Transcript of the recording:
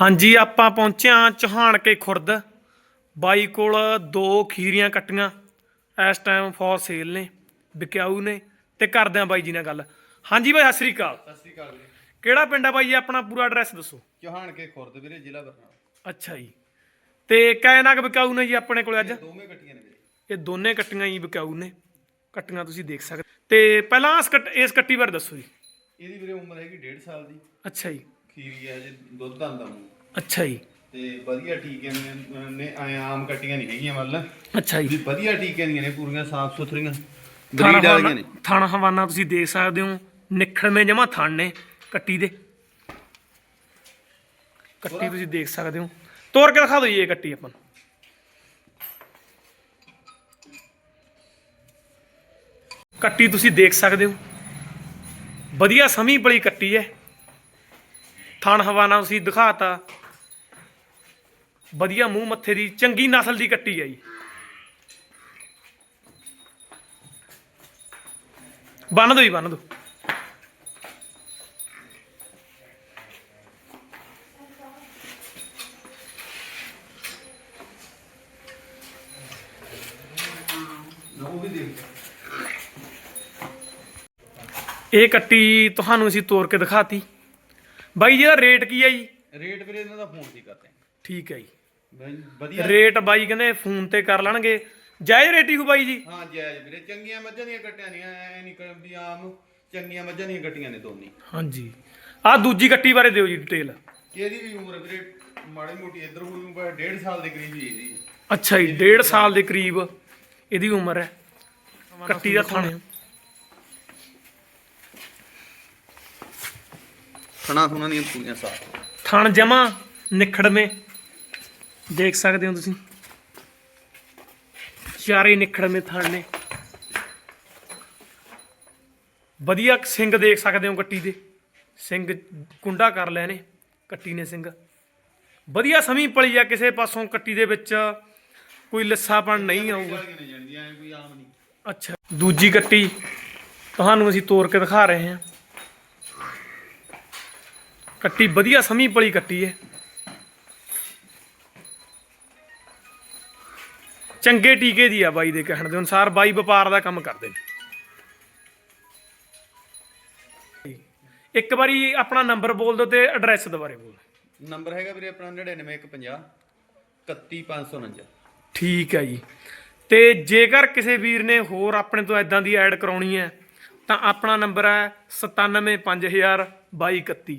ਹਾਂਜੀ ਆਪਾਂ ਪਹੁੰਚੇ ਹਾਂ ਚੌਹਾਨ ਕੇ ਖੁਰਦ। ਬਾਈ ਕੋਲ ਦੋ ਖੀਰੀਆਂ ਕੱਟੀਆਂ। ਇਸ ਟਾਈਮ ਫॉर ਸੇਲ ਨੇ ਵਿਕਿਆਊ ਨੇ ਤੇ ਕਰਦੇ ਹਾਂ ਬਾਈ ਜੀ ਨਾਲ ਗੱਲ। ਹਾਂਜੀ ਬਾਈ ਸਤਿ ਸ੍ਰੀ ਅਕਾਲ। ਸਤਿ ਸ੍ਰੀ ਅਕਾਲ ਵੀਰੇ ਕਿਹੜਾ ਪਿੰਡ ਆ ਬਾਈ ਜੀ? ਆਪਣਾ ਪੂਰਾ ਐਡਰੈਸ ਦੱਸੋ। ਚੌਹਾਨ ਕੇ ਖੁਰਦ ਵੀਰੇ ਜ਼ਿਲ੍ਹਾ ਬਰਨਾਲਾ। ਅੱਛਾ ਜੀ। ਤੇ ਕੈ ਨਗ ਵਿਕਾਊ ਨੇ ਜੀ ਆਪਣੇ ਕੋਲ ਅੱਜ? ਦੋਵੇਂ ਕੱਟੀਆਂ ਨੇ ਵੀਰੇ। ਇਹ ਦੋਨੇ ਕੱਟੀਆਂ ਹੀ ਵਿਕਾਊ ਨੇ। ਕੱਟੀਆਂ ਤੁਸੀਂ ਦੇਖ ਸਕਦੇ। ਤੇ ਪਹਿਲਾਂ ਇਸ ਕੱਟ ਇਸ ਕੱਟੀ ਬਾਰੇ ਦੱਸੋ ਜੀ। ਇਹਦੀ ਵੀਰੇ ਉਮਰ ਹੈਗੀ 1.5 ਸਾਲ ਦੀ। ਅੱਛਾ ਜੀ। ਖੀਰੀ ਹੈ ਜੇ ਦੁੱਧ ਆਂਦਾ ਮੂੰਹ। ਅੱਛਾ ਜੀ। ਤੇ ਵਧੀਆ ਟੀਕੇ ਨੇ ਨੇ ਐਂ ਆਮ ਕੱਟੀਆਂ ਨਹੀਂ ਹੈਗੀਆਂ ਮਤਲਬ ਅੱਛਾ ਜੀ। ਵੀ ਵਧੀਆ ਟੀਕੇ ਦੀਆਂ ਨੇ ਪੂਰੀਆਂ ਸਾਫ਼ ਸੁਥਰੀਆਂ। ਥਣ ਬਰੀਡ ਵਾਲੀਆਂ ਹਵਾਨਾ ਨੇ। ਥਣ ਹਵਾਨਾ ਤੁਸੀਂ ਦੇਖ ਸਕਦੇ ਹੋ ਨਿਖੜਵੇਂ ਜਮਾ ਥਣ ਨੇ ਕੱਟੀ ਦੇ। ਕੱਟੀ ਤੁਸੀਂ ਦੇਖ ਸਕਦੇ ਹੋ। ਤੋੜ ਕੇ ਦਿਖਾ ਦਿਓ ਜੀ ਇਹ ਕੱਟੀ ਆਪਾਂ ਨੂੰ। ਕੱਟੀ ਤੁਸੀਂ ਦੇਖ ਸਕਦੇ ਹੋ। ਵਧੀਆ ਸਮੀ ਬੜੀ ਕੱਟੀ ਹੈ। ਥਣ ਹਵਾਨਾ ਤੁਸੀਂ ਦਿਖਾਤਾ। ਵਧੀਆ ਮੂੰਹ ਮੱਥੇ ਦੀ ਚੰਗੀ ਨਸਲ ਦੀ ਕੱਟੀ ਹੈ ਜੀ ਬੰਨ ਦੋ ਜੀ, ਬੰਨ ਦੋ। ਇਹ ਕੱਟੀ ਤੁਹਾਨੂੰ ਅਸੀਂ ਤੋੜ ਕੇ ਦਿਖਾਤੀ। ਬਾਈ ਜੀ ਦਾ ਰੇਟ ਕੀ ਹੈ ਜੀ? ਰੇਟ ਵੀਰੇ ਇਹਨਾਂ ਦਾ ਫੋਨ ਦੀ ਕਰਦੇ ਠੀਕ ਹੈ ਜੀ। ਬਈ ਵਧੀਆ ਰੇਟ ਬਾਈ ਕਹਿੰਦੇ ਫੋਨ ਤੇ ਕਰ ਲੈਣਗੇ। ਜਾਇਜ਼ ਰੇਟ ਹੀ ਹੋ ਬਾਈ ਜੀ? ਹਾਂ ਜਾਇਜ਼ ਵੀਰੇ। ਚੰਗੀਆਂ ਮੱਝਾਂ ਦੀਆਂ ਕੱਟੀਆਂ ਨਹੀਂ ਐ ਨਹੀਂ ਕਰ ਵੀ ਆਮ ਚੰਗੀਆਂ ਮੱਝਾਂ ਦੀਆਂ ਕੱਟੀਆਂ ਨੇ ਦੋਨੇ। ਹਾਂਜੀ। ਆਹ ਦੂਜੀ ਕੱਟੀ ਬਾਰੇ ਦਿਓ ਜੀ ਡਿਟੇਲ ਇਹਦੀ ਵੀ ਉਮਰ ਵੀਰੇ ਮਾੜੀ ਮੋਟੀ ਇੱਧਰ ਹੋਈ ਉਮਰ 1.5 ਸਾਲ ਦੇ ਕਰੀਬ ਹੀ ਇਹਦੀ ਅੱਛਾ ਜੀ 1.5 ਸਾਲ ਦੇ ਕਰੀਬ ਇਹਦੀ ਉਮਰ ਹੈ। ਕੱਟੀ ਦਾ ਥਣ। ਥਣਾ ਥੁਣਾ ਦੀਆਂ ਪੂਰੀਆਂ ਸਾਫ਼। ਥਣ ਜਮਾ ਨਿਖੜਵੇਂ। ਦੇਖ ਸਕਦੇ ਹੋ ਤੁਸੀਂ। ਚਾਰੇ ਨਿਖੜਵੇਂ ਥਣ ਨੇ। ਵਧੀਆ ਸਿੰਘ ਦੇਖ ਸਕਦੇ ਹੋ ਕੱਟੀ ਦੇ। ਸਿੰਘ ਕੁੰਡਾ ਕਰ ਲਏ ਨੇ ਕੱਟੀ ਨੇ ਸਿੰਘ। ਵਧੀਆ ਸਮੀ ਪਲੀ ਆ ਕਿਸੇ ਪਾਸੋਂ ਕੱਟੀ ਦੇ ਵਿੱਚ ਕੋਈ ਲੱਸਾਪਣ ਨਹੀਂ ਆਊਗਾ। ਅੱਛਾ। ਦੂਜੀ ਕੱਟੀ ਤੁਹਾਨੂੰ ਅਸੀਂ ਤੋੜ ਕੇ ਦਿਖਾ ਰਹੇ ਹਾਂ। ਕੱਟੀ ਵਧੀਆ ਸਮੀ ਪਲੀ ਕੱਟੀ ਹੈ ਚੰਗੇ ਟੀਕੇ ਦੀ ਆ ਬਾਈ ਦੇ ਕਹਿਣ ਦੇ ਅਨੁਸਾਰ ਬਾਈ ਵਪਾਰ ਦਾ ਕੰਮ ਕਰਦੇ ਨੇ। ਇੱਕ ਵਾਰੀ ਆਪਣਾ ਨੰਬਰ ਬੋਲ ਦਿਓ ਤੇ ਐਡਰੈਸ ਦੁਬਾਰੇ ਬੋਲ। ਨੰਬਰ ਹੈਗਾ ਵੀਰੇ ਆਪਣਾ 99150 31549 ਠੀਕ ਹੈ ਜੀ। ਤੇ ਜੇਕਰ ਕਿਸੇ ਵੀਰ ਨੇ ਹੋਰ ਆਪਣੇ ਤੋਂ ਐਦਾਂ ਦੀ ਐਡ ਕਰਾਉਣੀ ਹੈ ਤਾਂ ਆਪਣਾ ਨੰਬਰ ਹੈ 97500 2231